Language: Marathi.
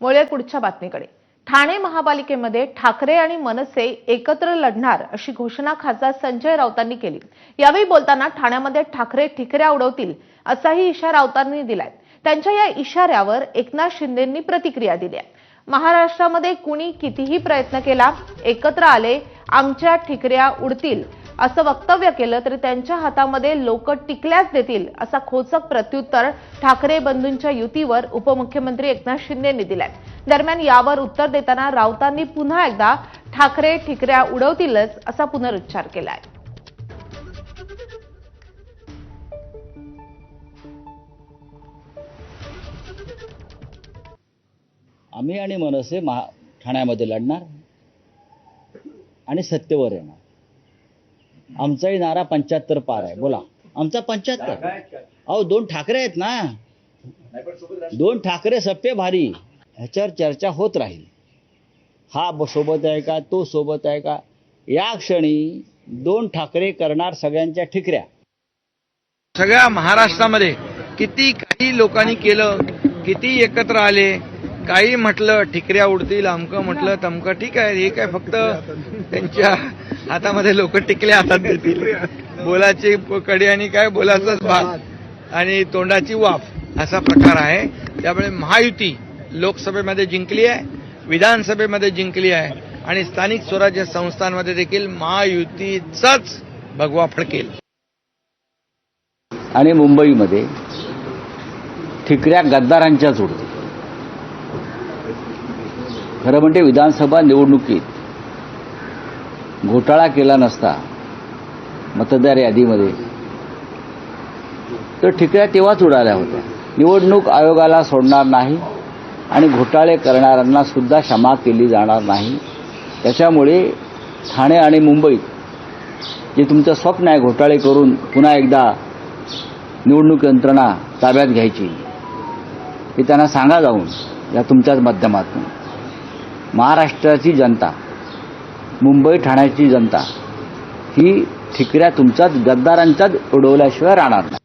वळूया पुढच्या बातमीकडे. ठाणे महापालिकेमध्ये ठाकरे आणि मनसे एकत्र लढणार अशी घोषणा खासदार संजय राऊतांनी केली. यावेळी बोलताना ठाण्यामध्ये ठाकरे ठिकऱ्या उडवतील असाही इशारा राऊतांनी दिलाय. त्यांच्या या इशाऱ्यावर एकनाथ शिंदेंनी प्रतिक्रिया दिली महाराष्ट्रामध्ये कुणी कितीही प्रयत्न केला एकत्र आले आमच्या ठिकऱ्या उडतील असं वक्तव्य केलं तरी त्यांच्या हातामध्ये लोक टिकल्याच देतील असा खोचक प्रत्युत्तर ठाकरे बंधूंच्या युतीवर उपमुख्यमंत्री एकनाथ शिंदेंनी दिलाय. दरम्यान यावर उत्तर देताना राऊतांनी पुन्हा एकदा ठाकरे ठिकऱ्या उडवतीलच असा पुनरुच्चार केलाय. आम्ही आणि मनसे महा ठाण्यामध्ये लढणार आणि सत्तेवर येणार. आमचाही नारा पंच्याहत्तर पार आहे. बोला. आमचा पंच्याहत्तर. अहो दोन ठाकरे आहेत ना. दोन ठाकरे सप्पे भारी. ह्याच्यावर चर्चा होत राहील. हा सोबत आहे का? तो सोबत आहे का? या क्षणी दोन ठाकरे करणार सगळ्यांच्या ठिकऱ्या. सगळ्या महाराष्ट्रामध्ये किती काही लोकांनी केलं किती एकत्र आले काही म्हटलं ठिकऱ्या उडतील अमकं म्हटलं तमकं ठीक आहे हे काय फक्त त्यांच्या हातामध्ये लोक टिकल्या हातात देतील. बोलाची कडी आणि काय बोलाचाच भात आणि तोंडाची वाफ असा प्रकार आहे. त्यामुळे महायुती लोकसभेमध्ये जिंकली आहे विधानसभेमध्ये जिंकली आहे आणि स्थानिक स्वराज्य संस्थांमध्ये देखील महायुतीचाच भगवा फडकेल. आणि मुंबईमध्ये ठिकऱ्या गद्दारांच्याच उडतील. खरं म्हणजे विधानसभा निवडणुकीत घोटाळा केला नसता मतदार यादीमध्ये. तर ठिकऱ्या तेव्हाच उडाल्या होत्या. निवडणूक आयोगाला सोडणार नाही आणि घोटाळे करणाऱ्यांना सुद्धा क्षमा केली जाणार नाही. त्याच्यामुळे ठाणे आणि मुंबईत जे तुमचं स्वप्न आहे घोटाळे करून पुन्हा एकदा निवडणूक यंत्रणा ताब्यात घ्यायची हे त्यांना सांगा जाऊन या तुमच्याच माध्यमातून. महाराष्ट्राची जनता मुंबई ठाण्याची जनता ही ठिकऱ्या तुमच्याच गद्दारांच्याच उडवल्याशिवाय राहणार नाही.